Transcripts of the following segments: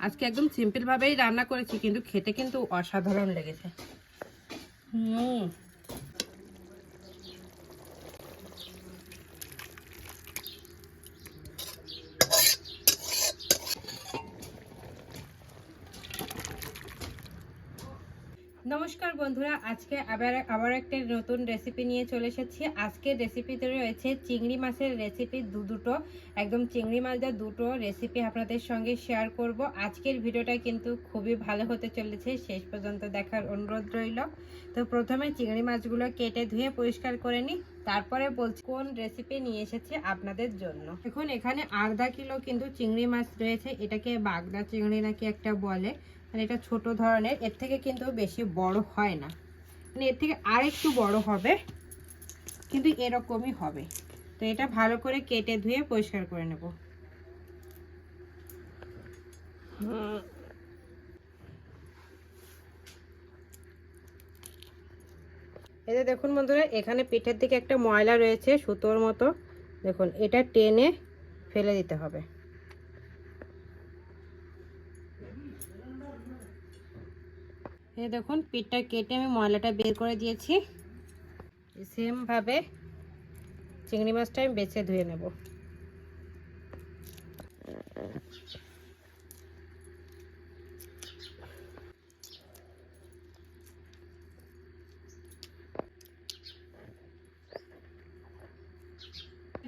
আজকে একদম সিম্পলভাবেই রান্না করেছি কিন্তু খেতে কিন্তু অসাধারণ লেগেছে। হুম। নমস্কার বন্ধুরা, আজকে আবার আবার একটা নতুন রেসিপি নিয়ে চলে এসেছি। আজকের রেসিপিতে রয়েছে চিংড়ি মাছের রেসিপি দু দুটো, একদম চিংড়ি মাছ দিয়ে দুটো রেসিপি আপনাদের সঙ্গে শেয়ার করব। আজকের ভিডিওটা কিন্তু খুবই ভালো হতে চলেছে, শেষ পর্যন্ত দেখার অনুরোধ রইল। তো প্রথমে চিংড়ি মাছগুলো কেটে ধুয়ে পরিষ্কার করে নিই, তারপরে বলছি কোন রেসিপি নিয়ে এসেছি আপনাদের জন্য। এখন এখানে আধা কিলো কিন্তু চিংড়ি মাছ রয়েছে, এটাকে বাগদা চিংড়ি নাকি একটা বলে। মানে এটা ছোট ধরনের, এর থেকে কিন্তু বেশি বড় হয় না। মানে এর থেকে আর একটু বড় হবে, কিন্তু এরকমই হবে। তো এটা ভালো করে কেটে ধুয়ে পরিষ্কার করে নেব। যে দেখুন বন্ধুরা, এখানে পিঠের দিকে একটা ময়লা রয়েছে, সুতোর মতো। দেখুন, এটা টেনে ফেলে দিতে হবে। দেখুন, পিঠটা কেটে আমি ময়লাটা বের করে দিয়েছি। সেমভাবে চিংড়ি মাছটা আমি বেছে ধুয়ে নেব।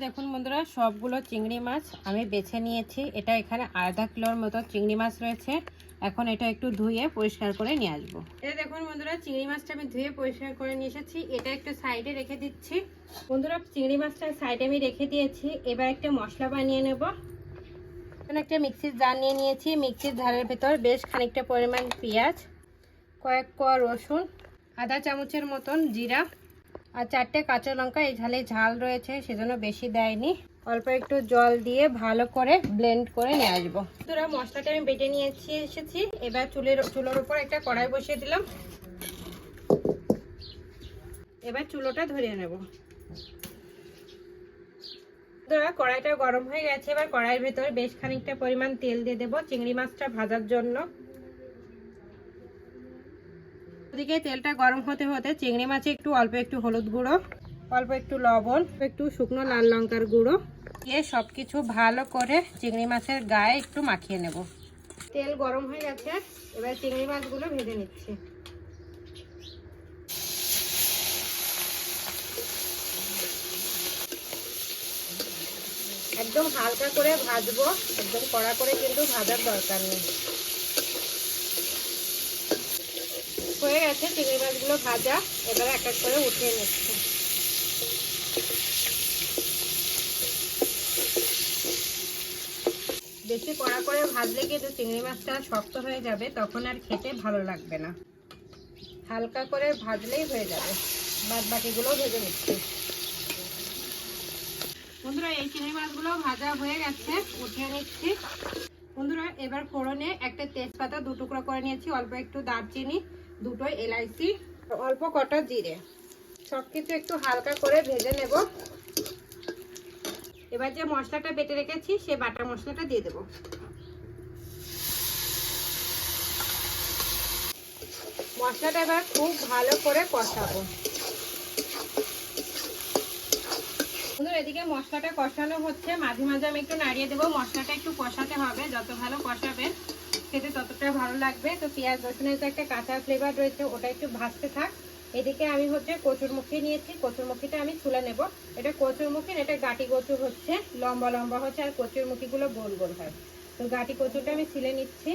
দেখুন বন্ধুরা, সবগুলো চিংড়ি মাছ আমি বেছে নিয়েছি। এটা এখানে আধা কিলোর মতো চিংড়ি মাছ রয়েছে। এখন এটা একটু ধুয়ে পরিষ্কার করে নিয়ে আসব। এটা দেখুন বন্ধুরা, চিংড়ি মাছটা আমি ধুয়ে পরিষ্কার করে নিয়ে এসেছি। এটা একটু সাইডে রেখে দিচ্ছি। বন্ধুরা, চিংড়ি মাছটা সাইডে আমি রেখে দিয়েছি। এবার একটা মশলা বানিয়ে নেব। এখানে একটা মিক্সির জার নিয়ে নিয়েছি। মিক্সির জারের ভেতর বেশ খানিকটা পরিমাণ পেঁয়াজ, কয়েক কোয়া রসুন, আধা চামচের মতন জিরা আর চারটে কাঁচা লঙ্কা। এই ঝালে ঝাল রয়েছে, সেজন্য বেশি দেয়নি। অল্প একটু জল দিয়ে ভালো করে ব্লেন্ড করে নিয়ে আসব। তোরা মশলাটা আমি বেটে নিয়েছি এসেছি। এবার চুলের, চুলোর উপর একটা কড়াই বসিয়ে দিলাম। এবার চুলোটা ধরিয়ে নেব। তোরা কড়াইটা গরম হয়ে গেছে। এবার কড়াইয়ের ভেতরে বেশ খানিকটা পরিমাণ তেল দিয়ে দেবো চিংড়ি মাছটা ভাজার জন্য। ওদিকে তেলটা গরম হতে হতে চিংড়ি মাছে একটু অল্প একটু হলুদ গুঁড়ো, অল্প একটু লবণ, একটু শুকনো লাল লঙ্কার গুঁড়ো। দিয়ে সব কিছু ভালো করে চিংড়ি মাছের গায়ে একটু মাখিয়ে নেব। তেল গরম হয়ে গেছে, এবার চিংড়ি মাছগুলো ভেজে নিচ্ছি। একদম হালকা করে ভাজবো, একদম কড়া করে কিন্তু ভাজার দরকার নেই। হয়ে গেছে চিংড়ি মাছগুলো ভাজা, এবার এক এক করে উঠিয়ে নিচ্ছি। বেশি কড়া করে ভাজলে কিন্তু চিংড়ি মাছটা শক্ত হয়ে যাবে, তখন আর খেতে ভালো লাগবে না। হালকা করে ভাজলেই হয়ে যাবে। বাদ বাকিগুলো ভেজে নিচ্ছি। বন্ধুরা, এই চিংড়ি মাছগুলো ভাজা হয়ে গেছে, উঠিয়ে নিচ্ছি। বন্ধুরা, এবার ফোড়নে একটা তেজপাতা দু টুকরো করে নিয়েছি, অল্প একটু দারচিনি, দুটো এলাইচি, অল্প কটা জিরে। সব কিছু একটু হালকা করে ভেজে নেব। এবার যে মশলাটা বেটে রেখেছি সে বাটা মশলাটা দিয়ে দেব। মশলাটা এবার খুব ভালো করে কষাবো। বন্ধুরা, এদিকে মশলাটা কষানো হচ্ছে। মাঝে মাঝে আমি একটু নাড়িয়ে দেবো। মশলাটা একটু কষাতে হবে। যত ভালো কষাবেন, খেতে ততটা ভালো লাগবে। তো পেঁয়াজ রসুনের তো একটা কাঁচা ফ্লেভার রয়েছে, ওটা একটু ভাজতে থাক। এদিকে আমি হচ্ছে কচুরমুখী নিয়েছি কচুরমুখীটা আমি ছুলে নেব। এটা কচুরমুখী এটা গাটি কচুর হচ্ছে, লম্বা লম্বা হচ্ছে আর কচুরমুখীগুলো গোল গোল হয়। তো গাটি কচুরটা আমি ছিলে নিচ্ছি।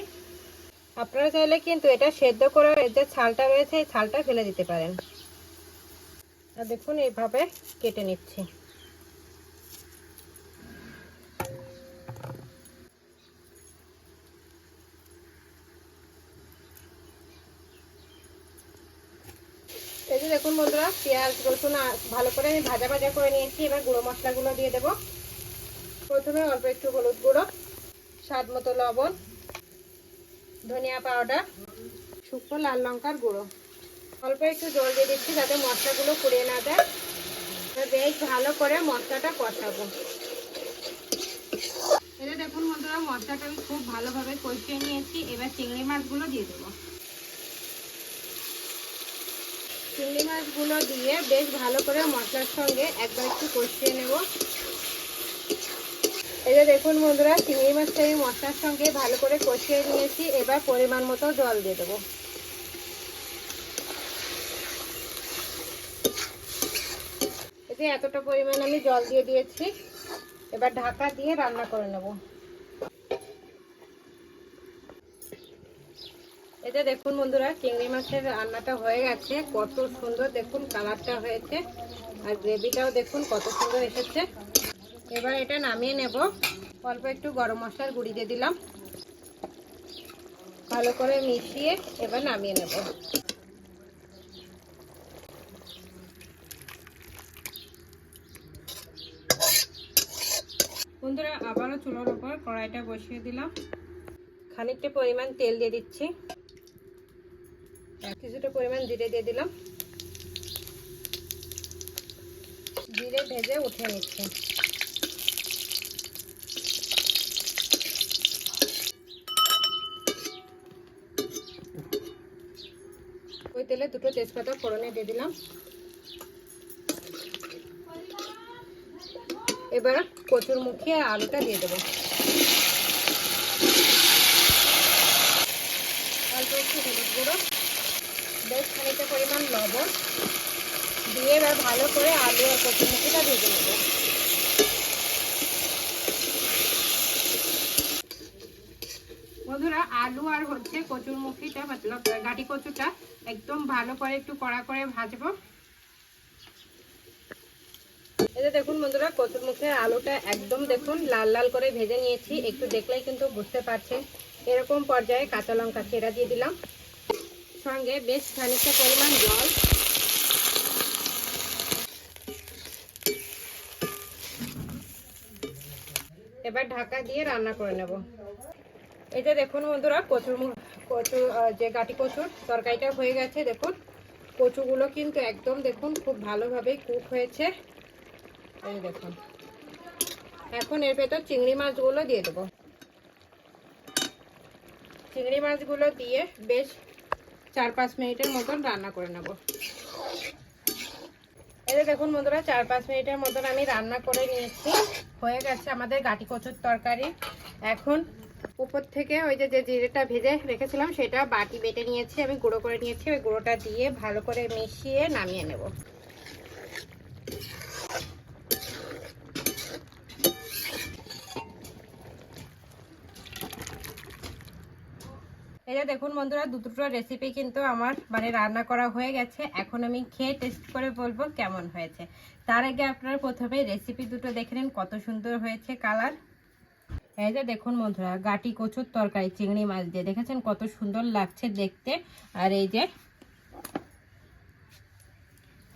আপনারা চাইলে কিন্তু এটা সেদ্ধ করে এর যে ছালটা রয়েছে, এই ছালটা ফেলে দিতে পারেন। আর দেখুন, এইভাবে কেটে নিচ্ছি। দেখুন বন্ধুরা, পেঁয়াজ, রসুন ভালো করে আমি ভাজা ভাজা করে নিয়েছি। এবার গুঁড়ো মশলাগুলো দিয়ে দেব। প্রথমে অল্প একটু হলুদ গুঁড়ো, স্বাদ মতো লবণ, ধনিয়া পাউডার, শুকনো লাল লঙ্কার গুঁড়ো। অল্প একটু জল দিয়ে দিচ্ছি যাতে মশলাগুলো পুড়িয়ে না দেয় বেশ ভালো করে মশলাটা কষাবো। এটা দেখুন বন্ধুরা, মশলাটা আমি খুব ভালোভাবে কষিয়ে নিয়েছি। এবার চিংড়ি মাছগুলো দিয়ে দেবো। চিংড়ি মাছগুলো দিয়ে বেশ ভালো করে মশলার সঙ্গে একবার একটু কষিয়ে নেব। এই যে দেখুন বন্ধুরা, চিংড়ি মাছটা আমি মশলার সঙ্গে ভালো করে কষিয়ে নিয়েছি। এবার পরিমাণ মতো জল দিয়ে দেবো। এই যে এতটা পরিমাণ আমি জল দিয়ে দিয়েছি। এবার ঢাকা দিয়ে রান্না করে নেব। যে দেখুন বন্ধুরা, চিংড়ি মাছের রান্নাটা হয়ে গেছে। কত সুন্দর দেখুন কালারটা হয়েছে। আর গ্রেভিটাও দেখুন কত সুন্দর এসেছে। এবার এটা নামিয়ে নেব। অল্প একটু গরম মশলার গুঁড়ি দিয়ে দিলাম। ভালো করে মিশিয়ে এবার নামিয়ে নেব। বন্ধুরা, আবারও চুলোর ওপর কড়াইটা বসিয়ে দিলাম। খানিকটা পরিমাণ তেল দিয়ে দিচ্ছি। কিছুটা পরিমাণ জিরে দিয়ে দিলাম। জিরে ভেজে উঠে নিচ্ছে। ওই তেলে দুটো তেজপাতা ফোড়নে দিয়ে দিলাম। এবার কচুর মুখে আলুটা দিয়ে দেবো। অল্প একটু হলুদ গুঁড়ো। বেশ খানিকটা পরিমাণ লবণ দিয়ে এবার ভালো করে আলু আর কচুর মুখিটা ভেজে নেব। বন্ধুরা, আলু আর হচ্ছে কচুর মুখিটা মতলব গাটি কচুটা একদম ভালো করে একটু কড়া করে ভাজবো। যে দেখুন বন্ধুরা কচুর মুখের আলুটা একদম দেখুন লাল লাল করে ভেজে নিয়েছি। একটু দেখলেই কিন্তু বুঝতে পারছেন। এরকম পর্যায়ে কাঁচা লঙ্কা ছেড়া দিয়ে দিলাম। সঙ্গে বেশ খানিকটা পরিমাণ জল। এবার ঢাকা দিয়ে রান্না করে নেব। যে দেখুন বন্ধুরা, কচুর কচু যে গাটি কচুর তরকারিটা হয়ে গেছে, দেখুন। কচুগুলো কিন্তু একদম দেখুন খুব ভালোভাবে কুক হয়েছে। এই দেখুন। এখন এর ভেতর চিংড়ি মাছগুলো দিয়ে দেবো। চিংড়ি মাছগুলো দিয়ে বেশ চার পাঁচ মিনিটের মতন রান্না করে নেব। যে দেখুন বন্ধুরা চার পাঁচ মিনিটের মতন আমি রান্না করে নিয়েছি। হয়ে গেছে আমাদের গাটি কচুর তরকারি। এখন উপর থেকে ওই যে যে জিরেটা ভেজে রেখেছিলাম, সেটা বাটি বেটে নিয়েছি, আমি গুঁড়ো করে নিয়েছি। ওই গুঁড়োটা দিয়ে ভালো করে মিশিয়ে নামিয়ে নেব। এই যে দেখুন বন্ধুরা দুটো রেসিপি কিন্তু আমার মানে রান্না করা হয়ে গেছে। এখন আমি খেয়ে টেস্ট করে বলব কেমন হয়েছে। তার আগে আপনারা প্রথমে রেসিপি দুটো দেখে নিন, কত সুন্দর হয়েছে কালার এই যে দেখুন বন্ধুরা, গাটি কচুর তরকারি, চিংড়ি মাছ দিয়ে। দেখেছেন কত সুন্দর লাগছে দেখতে। আর এই যে,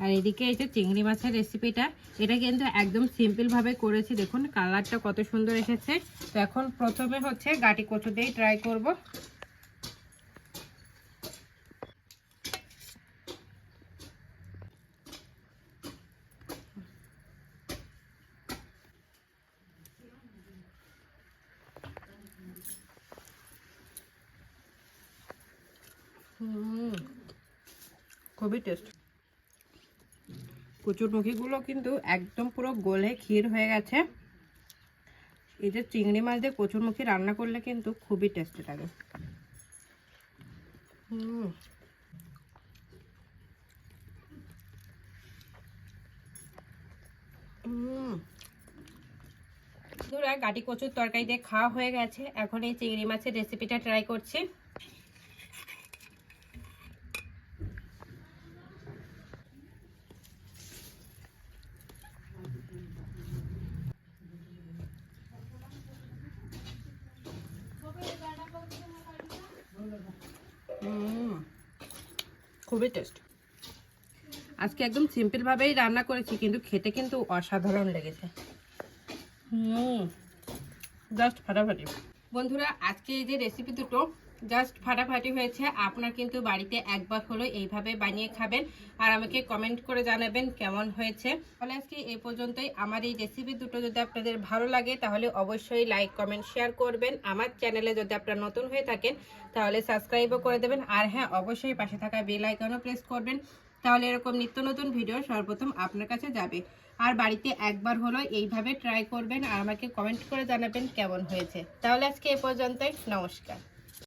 আর এদিকে এই যে চিংড়ি মাছের রেসিপিটা এটা কিন্তু একদম সিম্পল ভাবে করেছি। দেখুন কালারটা কত সুন্দর এসেছে। তো এখন প্রথমে হচ্ছে গাটি কচু দিয়েই ট্রাই করব। হুম, খুবই টেস্ট কচুরমুখীগুলো কিন্তু একদম পুরো গলে ক্ষীর হয়ে গেছে। এই যে চিংড়ি মাছ দিয়ে কচুরমুখী রান্না করলে কিন্তু খুবই টেস্টি লাগে। হুম। গাটি কচুর তরকারি দিয়ে খাওয়া হয়ে গেছে। এখন এই চিংড়ি মাছের রেসিপিটা ট্রাই করছি হুম খুবই টেস্ট আজকে একদম সিম্পলভাবেই রান্না করেছি, কিন্তু খেতে কিন্তু অসাধারণ লেগেছে। হুম জাস্ট ফাটাফাটি। বন্ধুরা, আজকে এই যে রেসিপি দুটো জাস্ট ফাটাফাটি হয়েছে। আপনার কিন্তু বাড়িতে একবার হলো এইভাবে বানিয়ে খাবেন। আর আমাকে কমেন্ট করে জানাবেন কেমন হয়েছে। তাহলে আজকে এই পর্যন্তই। আমার এই রেসিপি দুটো যদি আপনাদের ভালো লাগে, তাহলে অবশ্যই লাইক কমেন্ট শেয়ার করবেন। আমার চ্যানেলে যদি আপনারা নতুন হয়ে থাকেন, তাহলে সাবস্ক্রাইবও করে দেবেন। আর হ্যাঁ অবশ্যই পাশে থাকা বেল আইকনও প্রেস করবেন। তাহলে এরকম নিত্য নতুন ভিডিও সর্বপ্রথম আপনার কাছে যাবে। আর বাড়িতে একবার হলো এইভাবে ট্রাই করবেন। আর আমাকে কমেন্ট করে জানাবেন কেমন হয়েছে। তাহলে আজকে এ পর্যন্তই। নমস্কার।